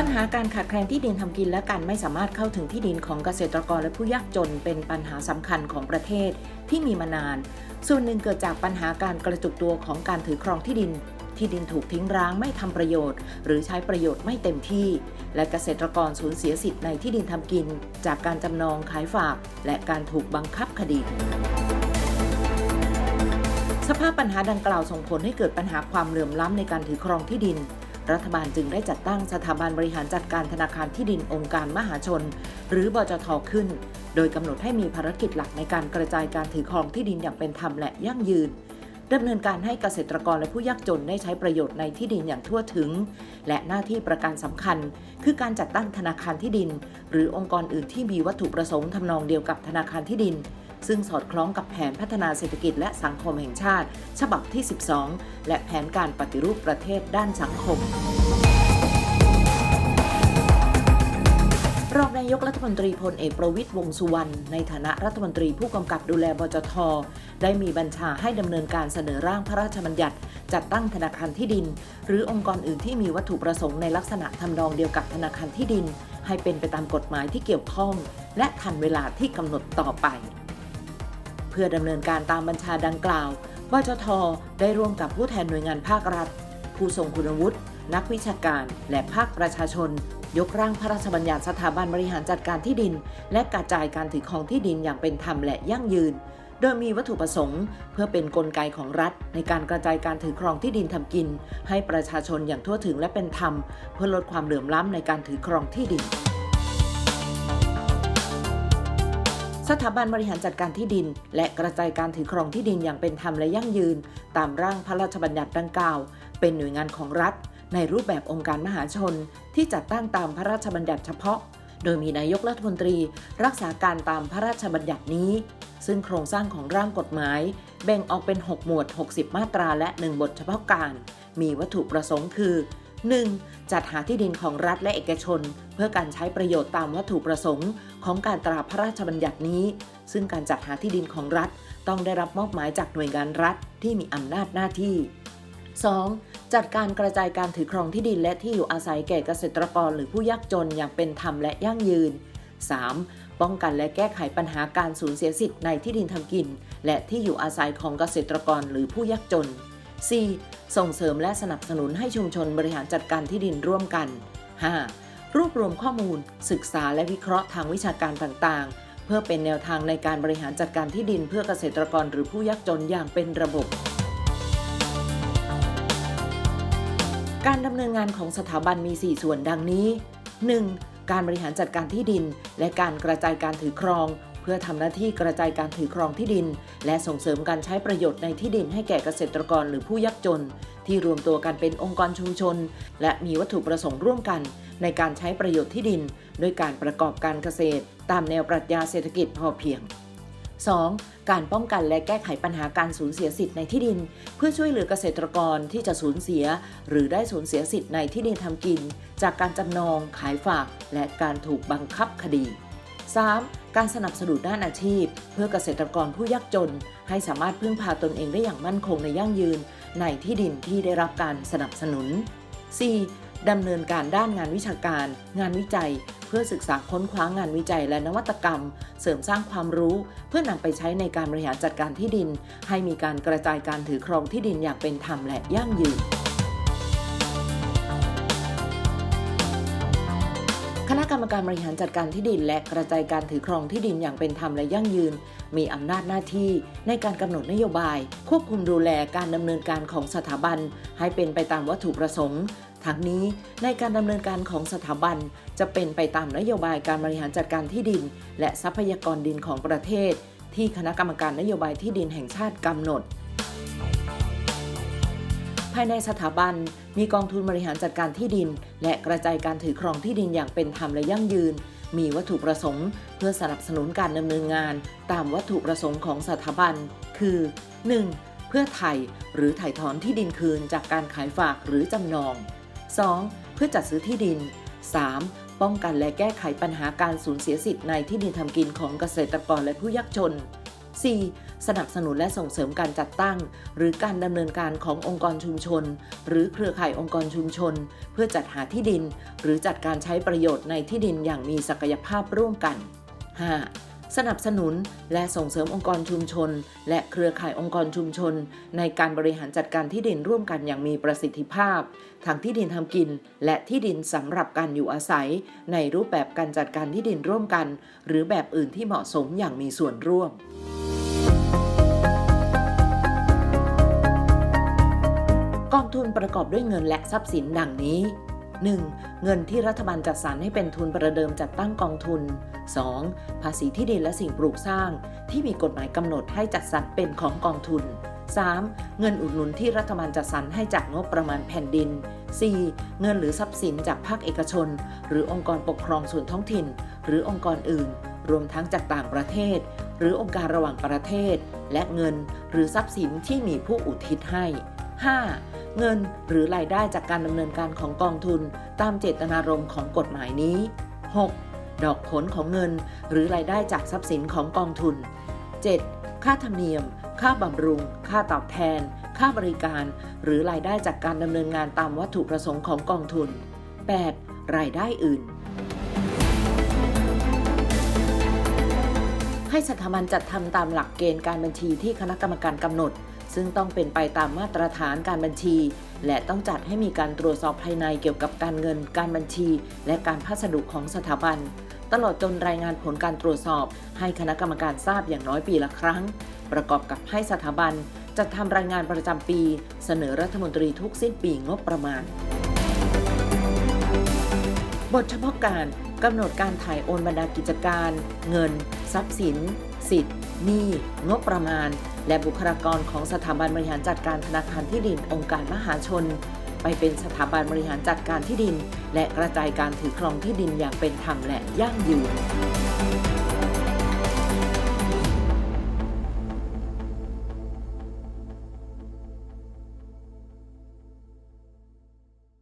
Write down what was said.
ปัญหาการขาดแคลนที่ดินทำกินและการไม่สามารถเข้าถึงที่ดินของเกษตรกรและผู้ยากจนเป็นปัญหาสำคัญของประเทศที่มีมานาน ส่วนหนึ่งเกิดจากปัญหาการกระจุกตัวของการถือครองที่ดิน ที่ดินถูกทิ้งร้างไม่ทำประโยชน์ หรือใช้ประโยชน์ไม่เต็มที่ และเกษตรกรสูญเสียสิทธิ์ในที่ดินทำกิน จากการจำนองขายฝาก และการถูกบังคับคดีสภาพปัญหาดังกล่าวส่งผลให้เกิดปัญหาความเหลื่อมล้ำในการถือครองที่ดิน รัฐบาลจึงได้จัดตั้งสถาบันบริหารจัดการธนาคารที่ดินองค์การมหาชน หรือบจทขึ้น โดยกำหนดให้มีภารกิจหลักในการกระจายการถือครองที่ดินอย่างเป็นธรรมและยั่งยืนดำเนินการให้เกษตรกรและผู้ยากจนได้ใช้ประโยชน์ในที่ดินอย่างทั่วถึง และหน้าที่ประการสำคัญ คือการจัดตั้งธนาคารที่ดิน หรือองค์กรอื่นที่มีวัตถุประสงค์ทำนองเดียวกับธนาคารที่ดิน ซึ่งสอดคล้องกับแผนพัฒนาเศรษฐกิจและสังคมแห่งชาติ ฉบับที่ 12 และแผนการปฏิรูปประเทศด้านสังคมรองนายกรัฐมนตรีพลเอกประวิตยวงสุวรรณในฐานะรัฐมนตรีผู้กำกับดูแลบจท ได้มีบัญชาให้ดำเนินการเสนอร่างพระราชบัญญัติ จัดตั้งธนาคารที่ดิน หรือองค์กรอื่นที่มีวัตถุประสงค์ในลักษณะทำนองเดียวกับธนาคารที่ดิน ให้เป็นไปตามกฎหมายที่เกี่ยวข้อง และทันเวลาที่กำหนดต่อไป พื่อดำเนินการตามบัญชาดังกล่าวบจทได้ร่วมกับผู้แทนหน่วยงานภาครัฐ ผู้ทรงคุณวุฒิ นักวิชาการ และภาคประชาชน ยกร่างพระราชบัญญัติสถาบันบริหารจัดการที่ดิน และกระจายการถือครองที่ดินอย่างเป็นธรรมและยั่งยืน โดยมีวัตถุประสงค์ เพื่อเป็นนกลไกของรัฐ ในการกระจายการถือครองที่ดินทำกิน ให้ประชาชนอย่างทั่วถึงและเป็นธรรม เพื่อลดความเหลื่อมล้ำในการถือครองที่ดิน สถาบันบริหารจัดการที่ดิน และกระจายการถือครองที่ดินอย่างเป็นธรรมและยั่งยืน ตามร่างพระราชบัญญัติดังกล่าว เป็นหน่วยงานของรัฐ ในรูปแบบองค์การมหาชน ที่จัดตั้งตามพระราชบัญญัติเฉพาะ โดยมีนายกรัฐมนตรี รักษาการตามพระราชบัญญัตินี้ ซึ่งโครงสร้างของร่างกฎหมาย แบ่งออกเป็น 6 หมวด 60 มาตราและ 1 บทเฉพาะการ มีวัตถุประสงค์คือ 1. จัดหาที่ดินของรัฐและเอกชน เพื่อการใช้ประโยชน์ตามวัตถุประสงค์ ของการตราพระราชบัญญัตินี้ ซึ่งการจัดหาที่ดินของรัฐ ต้องได้รับมอบหมายจากหน่วยงานรัฐที่มีอำนาจหน้าที่ 2. จัดการกระจายการถือครองที่ดินและที่อยู่อาศัยแก่เกษตรกรหรือผู้ยากจนอย่างเป็นธรรมและยั่งยืน 3. ป้องกันและแก้ไขปัญหาการสูญเสียสิทธิ์ในที่ดินทำกิน และที่อยู่อาศัยของเกษตรกรหรือผู้ยากจน 4. ส่งเสริมและสนับสนุนให้ชุมชนบริหารจัดการที่ดินร่วมกัน 5. รวบรวมข้อมูล ศึกษาและวิเคราะห์ทางวิชาการต่างๆ เพื่อเป็นแนวทางในการบริหารจัดการที่ดินเพื่อเกษตรกรหรือผู้ยากจนอย่างเป็นระบบ การดำเนินงานของสถาบันมี 4 ส่วนดังนี้ 1. การบริหารจัดการที่ดิน และการกระจายการถือครอง พื่อทำหน้าที่กระจายการถือครองที่ดิน และส่งเสริมการใช้ประโยชน์ในที่ดินให้แก่เกษตรกรหรือผู้ยากจน ที่รวมตัวกันเป็นองค์กรชุมชน และมีวัตถุประสงค์ร่วมกัน ในการใช้ประโยชน์ที่ดิน ด้วยการประกอบการเกษตร ตามแนวปรัชญาเศรษฐกิจพอเพียง 2. การป้องกันและแก้ไขปัญหาการสูญเสียสิทธิ์ในที่ดิน เพื่อช่วยเหลือเกษตรกรที่จะสูญเสีย หรือได้สูญเสียสิทธิ์ในที่ดินทำกิน จากการจำนอง ขายฝาก และการถูกบังคับคดี 3. การสนับสนุนด้านอาชีพ เพื่อเกษตรกรผู้ยากจน ให้สามารถพึ่งพาตนเองได้อย่างมั่นคงในยั่งยืน ในที่ดินที่ได้รับการสนับสนุน 4. ดำเนินการด้านงานวิชาการ งานวิจัย เพื่อศึกษาค้นคว้างานวิจัยและนวัตกรรม เสริมสร้างความรู้ เพื่อนำไปใช้ในการบริหารจัดการที่ดิน ให้มีการกระจายการถือครองที่ดินอย่างเป็นธรรมและยั่งยืน การบริหารจัดการที่ดิน และกระจายการถือครองที่ดินอย่างเป็นธรรมและยั่งยืน มีอำนาจหน้าที่ในการกำหนดนโยบาย ควบคุมดูแลการดำเนินการของสถาบัน ให้เป็นไปตามวัตถุประสงค์ทั้งนี้ในการดำเนินการของสถาบัน จะเป็นไปตามนโยบายการบริหารจัดการที่ดิน และทรัพยากรดินของประเทศ ที่คณะกรรมการนโยบายที่ดินแห่งชาติกำหนด ภายในสถาบันมีกองทุนบริหารจัดการที่ดิน และกระจายการถือครองที่ดินอย่างเป็นธรรมและยั่งยืน มีวัตถุประสงค์ เพื่อสนับสนุนการดำเนินงาน ตามวัตถุประสงค์ของสถาบัน คือ 1. เพื่อไถ่หรือถ่ายถอนที่ดินคืนจากการขายฝากหรือจำนอง 2. เพื่อจัดซื้อที่ดิน 3. ป้องกันและแก้ไขปัญหาการสูญเสียสิทธิ์ในที่ดินทำกินของเกษตรกรและผู้ยากจน 4. สนับสนุนและส่งเสริมการจัดตั้ง หรือการดำเนินการขององค์กรชุมชน หรือเครือข่ายองค์กรชุมชน เพื่อจัดหาที่ดิน หรือจัดการใช้ประโยชน์ในที่ดินอย่างมีศักยภาพร่วมกัน 5. สนับสนุนและส่งเสริมองค์กรชุมชน และเครือข่ายองค์กรชุมชน ในการบริหารจัดการที่ดินร่วมกันอย่างมีประสิทธิภาพ ทั้งที่ดินทำกิน และที่ดินสำหรับการอยู่อาศัย ในรูปแบบการจัดการที่ดินร่วมกัน หรือแบบอื่นที่เหมาะสมอย่างมีส่วนร่วม ประกอบด้วยเงินและทรัพย์สินดังนี้ 1. เงินที่รัฐบาลจัดสรรให้เป็นทุนประเดิมจัดตั้งกองทุน 2. ภาษีที่ดินและสิ่งปลูกสร้าง ที่มีกฎหมายกำหนดให้จัดสรรเป็นของกองทุน 3. เงินอุดหนุนที่รัฐบาลจัดสรรให้จากงบประมาณแผ่นดิน 4. เงินหรือทรัพย์สินจากภาคเอกชน หรือองค์กรปกครองส่วนท้องถิ่น หรือองค์กรอื่น รวมทั้งจากต่างประเทศ หรือองค์การระหว่างประเทศ และเงินหรือทรัพย์สินที่มีผู้อุทิศให้ 5. เงินหรือรายได้จากการดำเนินการของกองทุน ตามเจตนารมณ์ของกฎหมายนี้ 6. ดอกผลของเงิน หรือรายได้จากทรัพย์สินของกองทุน 7. ค่าธรรมเนียม ค่าบำรุง ค่าตอบแทน ค่าบริการ หรือรายได้จากการดำเนินงานตามวัตถุประสงค์ของกองทุน 8. รายได้อื่นให้สถาบันจัดทำตามหลักเกณฑ์การบัญชีที่คณะกรรมการกำหนด ซึ่งต้องเป็นไปตามมาตรฐานการบัญชี และต้องจัดให้มีการตรวจสอบภายในเกี่ยวกับการเงิน การบัญชี และการพัสดุของสถาบัน ตลอดจนรายงานผลการตรวจสอบ ให้คณะกรรมการทราบอย่างน้อยปีละครั้ง ประกอบกับให้สถาบันจัดทำรายงานประจำปี เสนอรัฐมนตรีทุกสิ้นปีงบประมาณ บทเฉพาะการกำหนดการถ่ายโอนบรรดากิจการ เงิน ทรัพย์สิน สิทธิ์หนี้งบประมาณ และบุคลากรของสถาบันบริหารจัดการธนาคารที่ดินองค์การมหาชน ไปเป็นสถาบันบริหารจัดการที่ดิน และกระจายการถือครองที่ดินอย่างเป็นธรรมและยั่งยืน